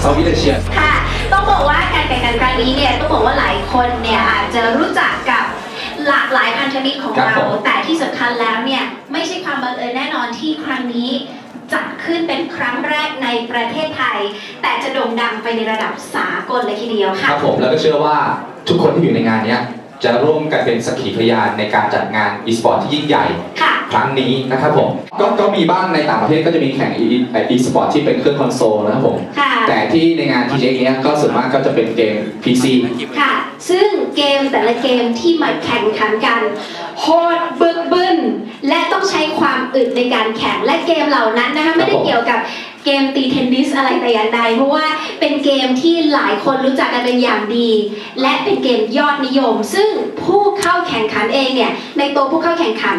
เซาท์อีสเอเชีย ค่ะ ต้องบอกว่าการแข่งขันครั้งนี้เนี่ยต้องบอกว่าหลายคนเนี่ยอาจจะรู้จักกับหลากหลายพันธมิตรของครับเรา ผม แต่ที่สำคัญแล้วเนี่ยไม่ใช่ความบังเอิญแน่นอนที่ครั้งนี้จัดขึ้นเป็นครั้งแรกในประเทศไทย แต่จะโด่งดังไปในระดับสากลเลยทีเดียวค่ะรับผมแล้วก็เชื่อว่าทุกคนที่อยู่ในงานเนี้ย จะร่วมกันเป็นสักขีพยานในการจัดงาน e-sport ที่ยิ่งใหญ่ค่ะครั้งนี้นะครับผมก็ก็มีบ้างในต่างประเทศก็จะมีแข่ง e- e-sport ที่เป็นเครื่องคอนโซลนะครับผมค่ะแต่ที่ในงาน TJX เนี้ยก็ส่วนมากก็จะเป็นเกม PC ค่ะ ซึ่งเกมแต่ละเกมที่มาแข่งขันกันโหดบึกบึนและต้องใช้ความอึดในการแข่งและเกมเหล่านั้นนะคะไม่ได้เกี่ยวกับ เกมตีเทนนิสอะไรแต่อย่างใดเพราะว่าเป็นเกมที่หลายคนรู้จักกันเป็นอย่างดี และเป็นเกมยอดนิยม ซึ่งผู้เข้าแข่งขันเองเนี่ยในตัวผู้เข้าแข่งขัน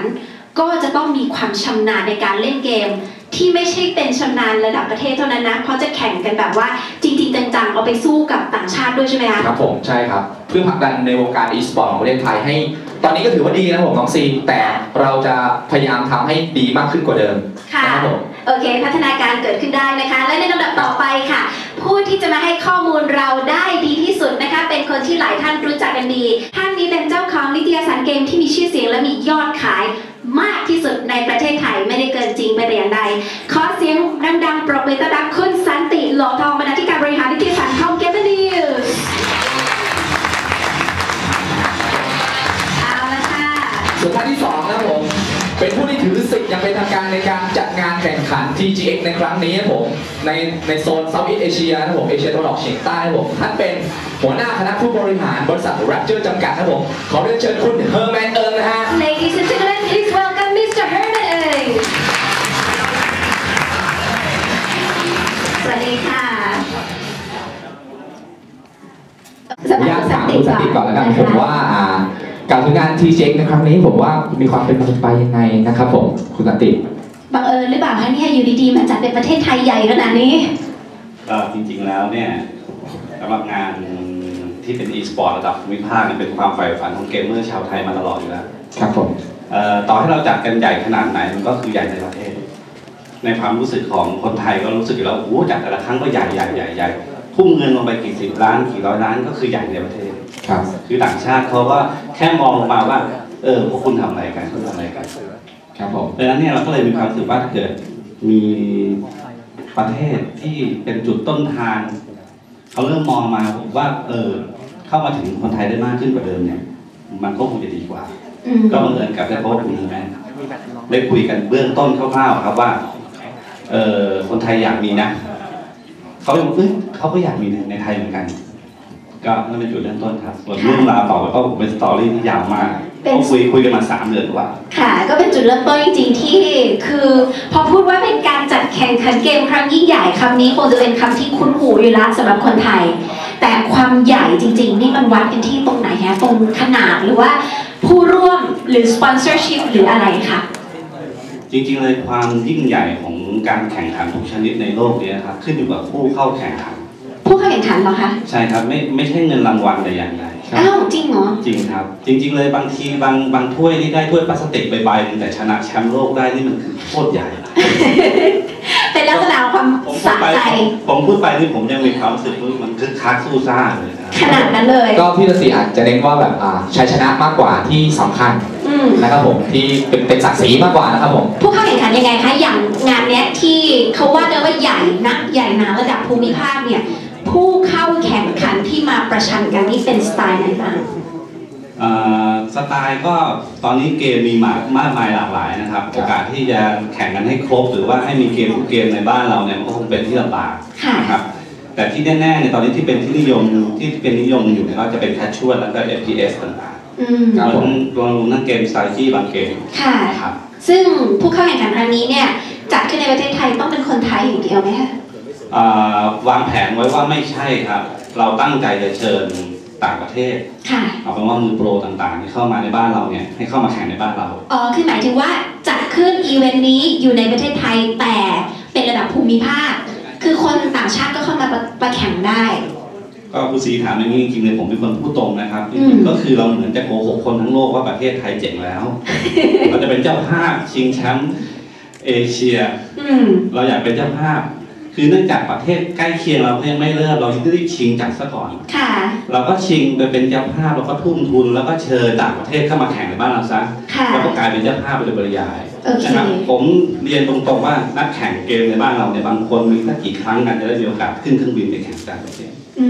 ก็จะต้องมีความชำนาญในการเล่นเกม ที่ไม่ใช่เป็นชำนาญระดับประเทศเท่านั้นนะเพราะจะแข่งกันแบบว่าจริงๆจังๆเอาไปสู้กับต่างชาติด้วยใช่ไหมคะครับผมใช่ครับ เพื่อผลักดันในวงการ e-sport ของประเทศไทยให้ตอนนี้ก็ถือว่าดีนะครับผมน้องซีแต่เราจะพยายามทำให้ดีมากขึ้นกว่าเดิมค่ะครับผม โอเค พัฒนาการเกิดขึ้นได้นะคะ และในลำดับต่อไปค่ะ ผู้ที่จะมาให้ข้อมูลเราได้ดีที่สุดนะคะ เป็นคนที่หลายท่านรู้จักกันดีท่านนี้เป็นเจ้าของนิตยสารเกมที่มีชื่อเสียงและมียอดขายมากที่สุดในประเทศไทยไม่ได้เกินจริงไปแต่อย่างใดขอเสียงดังๆปรบมือต้อนรับคุณสันติหล่อทองบรรณาธิการบริหารนิตยสารคอมเกมนิวส์เอาละค่ะส่วนท่านที่สองนะครับผมเป็นผู้ที่ถือสิทธิ์อย่างเป็นทางการในการจัด งานแข่งขัน TGX ในครั้งนี้นะครับผมในในโซนเซาท์อีสเอเชียนะครับผมเอเชียตะวันออกเฉียงใต้นะครับผมท่านเป็นหัวหน้าคณะผู้บริหารบริษัท Rapture จำกัดนะครับผมขอเรียนเชิญคุณเฮอร์แมนเอิงนะฮะ Ladies and gentlemen, please welcome Mr. Herman Ng. สวัสดีค่ะขออนุญาตถามคุณสนติก่อนแล้วกันผมว่าอ่าการทำงาน TGX ในครั้งนี้ผมว่ามีความเป็นมาเป็นไปยังไงนะครับผมคุณสนติ บังเอิญหรือเปล่าคะเนี่ยอยู่ดีๆมาจัดเป็นประเทศไทยใหญ่ขนาดนี้ก็จริงๆแล้วเนี่ยสำหรับงานที่เป็น e-sport ระดับภูมิภาคเนี่ยเป็นความใฝ่ฝันของเกมเมอร์ชาวไทยมาตลอดอยู่แล้วครับผมเอ่อต่อให้เราจัดกันใหญ่ขนาดไหนมันก็คือใหญ่ในประเทศ ในความรู้สึกของคนไทยก็รู้สึกอยู่แล้วโอ้โหจัดแต่ละครั้งก็ใหญ่ใหญ่ใหญ่ใหญ่ทุ่มเงินลงไปกี่สิบล้านกี่ร้อยล้านก็คือใหญ่ในประเทศครับคือต่างชาติเขาก็แค่มองลงมาว่า เออพวกคุณทำอะไรกันคุณทำอะไรกัน ครับผมดังนั้นเนี่ยเราก็เลยมีความรู้สึกว่าถ้าเกิดมีประเทศที่เป็นจุดต้นทางเขาเริ่มมองมาว่า เออ เข้ามาถึงคนไทยได้มากขึ้นกว่าเดิมเนี่ย มันก็คงจะดีกว่า ก็บังเอิญกับได้พบคุณแม่ได้คุยกันเบื้องต้นคร่าวๆครับว่า เออคนไทยอยากมีนะเขาบอกเอ้ยเขาก็อยากมีในไทยเหมือนกัน ก็นั่นเป็นจุดเริ่มต้นครับส่วนเรื่องราวต่อไปก็เป็นสตอรี่ที่ยาวมากเป็นก็คุยคุยกันมาสามเดือนกว่า ค่ะ ก็เป็นจุดเริ่มต้นจริง ๆ ที่คือพอพูดว่าเป็นการจัดแข่งขันเกมครั้งยิ่งใหญ่คำนี้คงจะเป็นคำที่คุ้นหูอยู่แล้วสำหรับคนไทย แต่ความใหญ่จริง ๆ นี่มันวัดกันที่ตรงไหนฮะตรงขนาดหรือว่าผู้ร่วมหรือ sponsorship หรืออะไรค่ะจริงๆเลยความยิ่งใหญ่ของการแข่งขันทุกชนิดในโลกนี้ครับขึ้นอยู่กับผู้เข้าแข่งขัน ผู้เข้าแข่งขันเหรอคะ ใช่ครับไม่ไม่ใช่เงินรางวัลแต่อย่างใดอ้าวจริงเหรอ จริงครับ จริง ๆ เลยบางทีบางบางถ้วยนี่ได้ถ้วยพลาสติกใบๆหนึงแต่ชนะแชมป์โลกได้นี่มันคือโคตรใหญ่เป็นลักษณะของความผมพูสะดไปใจ ผมพูดไปนี่ผมยังมีความรู้สึกว่ามันคึกคักสู้ซ่าเลยนะครับขนาดนั้นเลย ก็พี่ตสีอาจจะเน้นว่าแบบอ่าชัยชนะมากกว่าที่สำคัญอืม นะครับผมที่เป็นเป็นศักดิ์ศรีมากกว่านะครับผมผู้เข้าแข่งขันยังไงคะ อย่างงานเนี้ยที่เขาว่ากันว่าใหญ่นักใหญ่หนาระดับภูมิภาคเนี่ย ผู้เข้าแข่งขันที่มาประชันกันนี่เป็นสไตล์ไหนบ้างเอ่อสไตล์ก็ตอนนี้เกมมีมากมากมายหลากหลายนะครับครับโอกาสที่จะแข่งกันให้ครบ หรือว่าให้มีเกมทุกเกมในบ้านเราเนี่ยมันก็คงเป็นที่ลำบากค่ะนะครับแต่ที่แน่ๆเนี่ยตอนนี้ที่เป็นที่นิยมที่เป็นนิยมอยู่เนี่ยก็จะเป็นแคชชวลแล้วก็ FPS ต่างอืมๆครับผมรวมรวมทั้งเกมสไตล์ที่บางเกมค่ะนะครับซึ่งผู้เข้าแข่งขันครั้งนี้เนี่ยจัดขึ้นในประเทศไทยต้องเป็นคนไทยอย่างเดียวไหมคะเอ่อ วางแผนไว้ว่าไม่ใช่ครับ เราตั้งใจจะเชิญต่างประเทศค่ะเอาเป็นว่ามือโปรต่างๆที่เข้ามาในบ้านเราเนี่ยให้เข้ามาแข่งในบ้านเราอ๋อคือหมายถึงว่าจัดขึ้นอีเวนต์นี้อยู่ในประเทศไทยแต่เป็นระดับภูมิภาค คือคนต่างชาติก็เข้ามาประประแข่งได้ ก็คุณซีถามอย่างนี้จริงๆเลยผมเป็นคนพูดตรงนะครับจอืริมงๆก็คือเราเหมือนจะโกหกคนทั้งโลกว่าประเทศไทยเจ๋งแล้วเราจะเป็นเจ้าภาพชิงแชมป์เอเชียอืมเราอยากเป็นเจ้าภาพ คือเนื่องจากประเทศใกล้เคียงเรายังไม่เริ่มเรารีบชิงจัดซะก่อน ค่ะ เราก็ชิงไปเป็นเจ้าภาพเราก็ทุ่มทุน แล้วก็เชิญต่างประเทศเข้ามาแข่งในบ้านเราซะค่ะแล้วก็กลายเป็นเจ้าภาพไปโดยปริยายโอเค นะครับผมเรียนตรงๆว่านักแข่งเกมในบ้านเราเนี่ยบางคนมีสักกี่ครั้งกันจะได้มีโอกาสขึ้นเครื่องบินไปแข่งต่างประเทศอื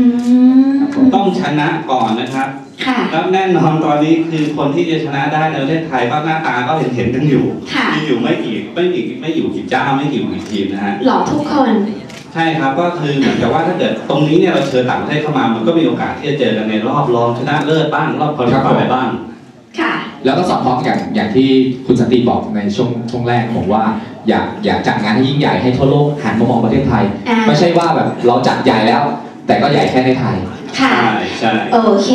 มต้องชนะก่อนนะครับค่ะแล้วแน่นอนตอนนี้คือคนที่จะชนะได้ในประเทศไทยก็หน้าตาก็เห็นเห็นๆกันอยู่ค่ะมีอยู่ไม่กี่ไม่กี่ไม่อยู่กี่เจ้าไม่กี่กี่ทีมนะฮะหล่อทุกคนใช่ครับก็คือเหมือนกับว่าถ้าเกิดตรงนี้เนี่ยเราเชิญต่างประเทศเข้ามามันก็มีโอกาสที่จะเจอกันในรอบรองชนะเลิศบ้างรอบคอร์รัปบ้างค่ะ แล้วก็สอดคล้องอย่างอย่างที่คุณสันติบอกในช่วงช่วงแรกผมว่าอยากอยากจัดงานให้ยิ่งใหญ่ให้ทั่วโลกหันมามองประเทศไทย อ่า ไม่ใช่ว่าแบบเราจัดใหญ่แล้ว แต่ก็ใหญ่แค่ในไทย ค่ะ ใช่ใช่ โอเค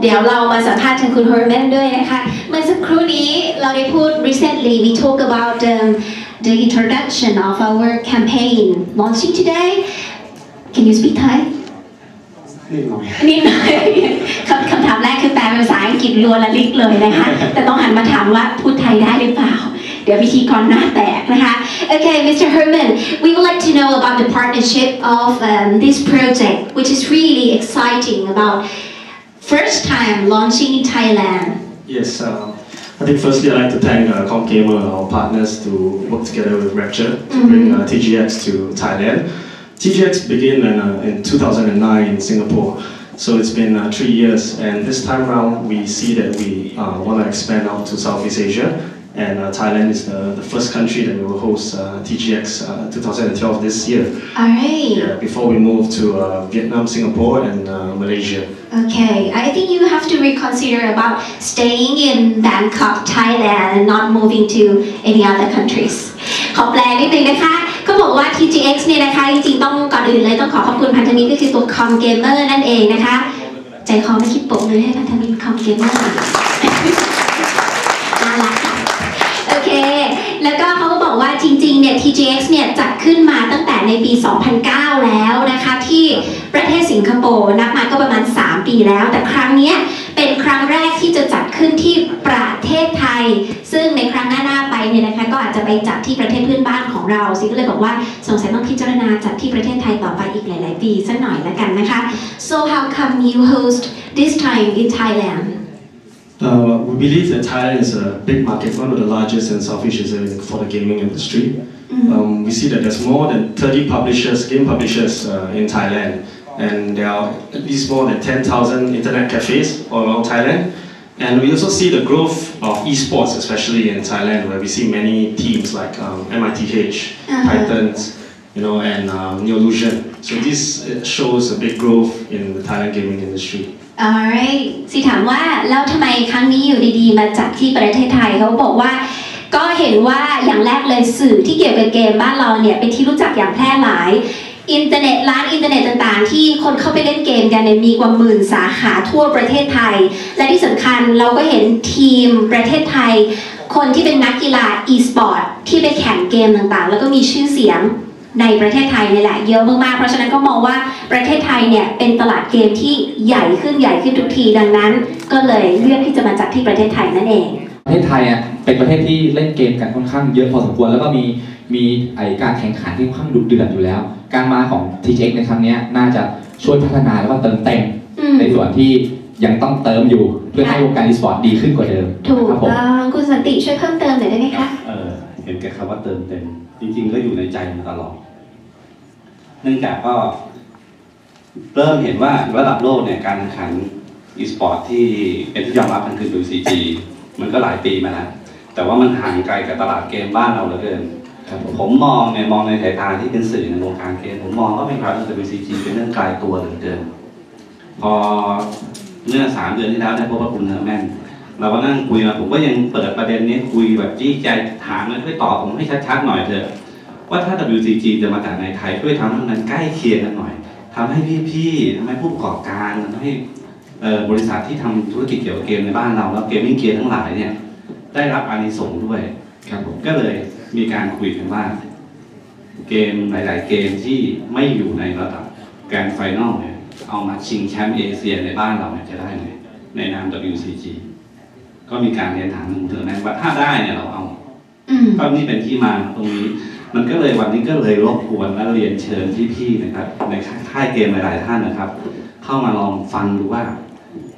เดี๋ยวเรามาสัมภาษณ์ทางคุณ Herman ด้วยนะคะ เมื่อสักครู่นี้เราได้พูด recently we talk about um, the introduction of our campaign launching today can you speak Thai นี่หน่อย นิดหน่อยคำคำถามแรกคือแปลเป็นภาษาอังกฤษรัวละลิกเลยนะคะ แต่ต้องหันมาถามว่าพูดไทยได้หรือเปล่า เดี๋ยวพิธีกรหน้าแตกนะคะ Okay Mr. Herman we would like to know about the partnership of um, this project which is really exciting about first time launching in Thailand Yes, uh, I think firstly I'd like to thank uh, ComGamer, our partners, to work together with Rapture to bring uh, TGX to Thailand. TGX began in, uh, in 2009 in Singapore, so it's been uh, three years. And this time around, we see that we uh, want to expand out to Southeast Asia. And uh, Thailand is the, the first country that will host uh, TGX uh, 2012 this year. Alright Yeah, before we move to uh, Vietnam, Singapore, and uh, Malaysia. Okay, I think you have to reconsider about staying in Bangkok, Thailand, and not moving to any other countries. ขอแปลนิดนึงนะคะ เขาบอกว่า TGX เนี่ยนะคะ จริงๆต้องก่อนอื่นเลยต้องขอขอบคุณพันธมิตรก็คือตัว Com Gamer นั่นเองนะคะ ใจคอไม่คิดโปกเลยให้พันธมิตร Com Gamer น่ารักค่ะโอเค แล้วก็เขาก็บอกว่าจริงๆเนี่ย TGX เนี่ยจัดขึ้นมาตั้งแต่ในปี 2009 แล้วนะคะที่ประเทศสิงคโปร์นับมาก็ประมาณ 3 ปีแล้ว แต่ครั้งนี้เป็นครั้งแรกที่จะจัดขึ้นที่ประเทศ ซึ่งในครั้งหน้าๆไปเนี่ยนะคะก็อาจจะไปจัดที่ประเทศเพื่อนบ้านของเราซิก็เลยบอกว่าสงสัยต้องพิจารณาจัดที่ประเทศไทยต่อไปอีกหลาย ๆ ปีสักหน่อยละกันนะคะ so how come you host this time in Thailand Uh, we believe that Thailand is a big market, one of the largest in Southeast Asia for the gaming industry. Um, we see that there's more than 30 publishers, game publishers uh, in Thailand, and there are at least more than 10,000 internet cafes all around Thailand. And we also see the growth of esports, especially in Thailand, where we see many teams like um, MITH, Uh-huh. Titans, you know, and um, Neolution. So this uh, shows a big growth in the Thailand gaming industry. alright สิถามว่าแล้วทำไมครั้งนี้อยู่ดีๆ มาจัดที่ประเทศไทยเขาบอกว่า ก็เห็นว่าอย่างแรกเลยสื่อที่เกี่ยวกับเกมบ้านเราเนี่ยเป็นที่รู้จักอย่างแพร่หลาย อินเทอร์เน็ตร้านอินเทอร์เน็ตต่างๆ ที่คนเข้าไปเล่นเกมกันเนี่ยมีกว่าหมื่นสาขาทั่วประเทศไทย และที่สำคัญเราก็เห็นทีมประเทศไทย คนที่เป็นนักกีฬา e-sport ที่ไปแข่งเกมต่างๆ แล้วก็มีชื่อเสียงในประเทศไทยนี่แหละเยอะมากๆ เพราะฉะนั้นก็มองว่าประเทศไทยเนี่ยเป็นตลาดเกมที่ใหญ่ขึ้นใหญ่ขึ้นทุกทีดังนั้น ก็เลยเลือกที่จะมาจัดที่ประเทศไทยนั่นเอง ประเทศไทยอะเป็นประเทศที่เล่นเกมกันค่อนข้างเยอะพอสมควรแล้วก็มี มีไอการแข่งขันที่ค่อนข้างดุเดือดอยู่แล้ว การมาของ TGX ในครั้งเนี้ยน่าจะช่วยพัฒนาแล้วก็เติมเต็มอืมในส่วนที่ยังต้องเติมอยู่เพื่อให้วงการอีสปอร์ตดีขึ้นกว่าเดิม ถูกครับผมต้องคุณสันติช่วยเพิ่มเติมหน่อยได้ไหมคะเออเห็นแก่คำว่าเติมเต็ม จริง ๆ ก็อยู่ในใจมาตลอด เนื่องจากก็เริ่มเห็นว่าระดับโลกเนี่ยการแข่งขันอีสปอร์ตที่เป็นที่ยอมรับกันคือ WCG มันก็หลายปีมาแล้วแต่ว่ามันห่างไกลกับตลาดเกมบ้านเราเหลือเกิน ครับผมมองเนี่ยมองในสายตาที่เป็นสื่อในวงการเกมผมมองว่าเป็นความ WCG เป็นเรื่องไกลตัวเหลือเกินพอเมื่อสามเดือนที่แล้วได้พบกับคุณเนอร์แมนเราก็นั่งคุยมาผมก็ยังเปิดประเด็นนี้คุยแบบจี้ใจถามเลยช่วยตอบผมให้ชัดๆหน่อยเถอะว่าถ้า WCG จะมาจากในไทยช่วยทำให้มันใกล้เคียงกันหน่อยทำให้พี่ๆทำให้ผู้ประกอบการทำให้บริษัทที่ทำธุรกิจเกี่ยวกับเกมในบ้านเราแล้วเกมมิ่งเกียร์ทั้งหลายเนี่ยได้รับอานิสงส์ด้วยครับผมก็เลย มีการคุยกันว่า เกมหลาย ๆ เกมที่ไม่อยู่ในระดับแกรนด์ไฟนอลเนี่ยเอามาชิงแชมป์เอเชียในบ้านเราเนี่ยจะได้ไหมในนาม WCG ก็มีการเรียนถามคุณเธอแม่ว่าถ้าได้เนี่ยเราเอาอืมก็นี่เป็นที่มาตรงนี้ มันก็เลยวันนี้ก็เลยรบกวนและเรียนเชิญพี่ๆนะครับ ในค่ายเกมหลายๆท่านนะครับ เข้ามาลองฟังดูว่า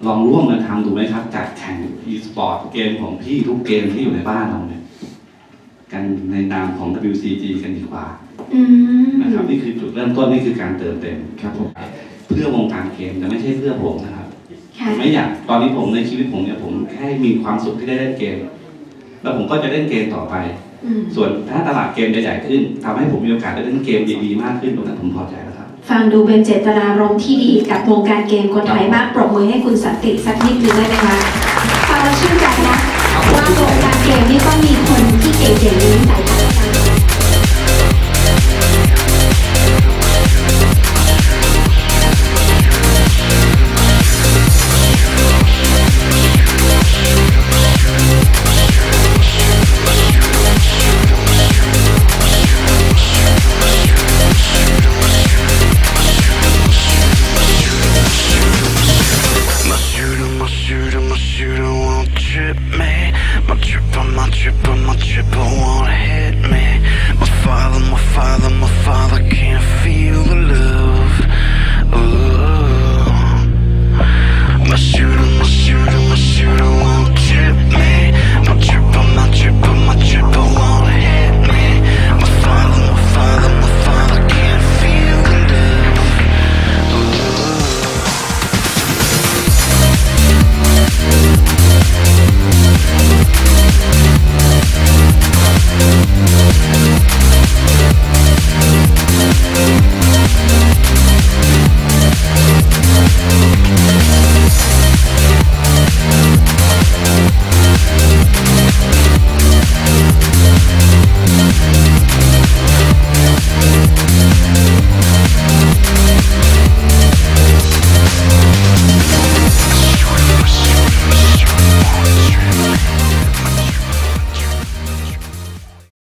ลองร่วมกันทำดูไหมครับจัดแข่ง e-sport เกมของพี่ทุกเกมที่อยู่ในบ้านเราเนี่ย กันในนามของ WCG กันดีกว่าอืมนะครับนี่คือจุดเริ่มต้นนี่คือการเติมเต็มครับผมเพื่อวงการเกมแต่ไม่ใช่เพื่อผมนะครับค่ะไม่อยากตอนนี้ผมในชีวิตผมเนี่ยผมแค่มีความสุขที่ได้เล่นเกม แล้วผมก็จะเล่นเกมต่อไปอืมส่วนถ้าตลาดเกมจะใหญ่ขึ้นทำให้ผมมีโอกาสได้เล่นเกมดีๆมากขึ้นตรงนั้นผมพอใจแล้วครับ ฟังดูเป็นเจตนารมณ์ที่ดีกับวงการเกมคนไทยมากปรบมือให้คุณสันติสักนิดนึงได้ไหมคะฟังแล้วชื่นใจนะ ว่าวงการเกมนี่ก็มีคนที่เก่งๆนี้ใส่ใจกัน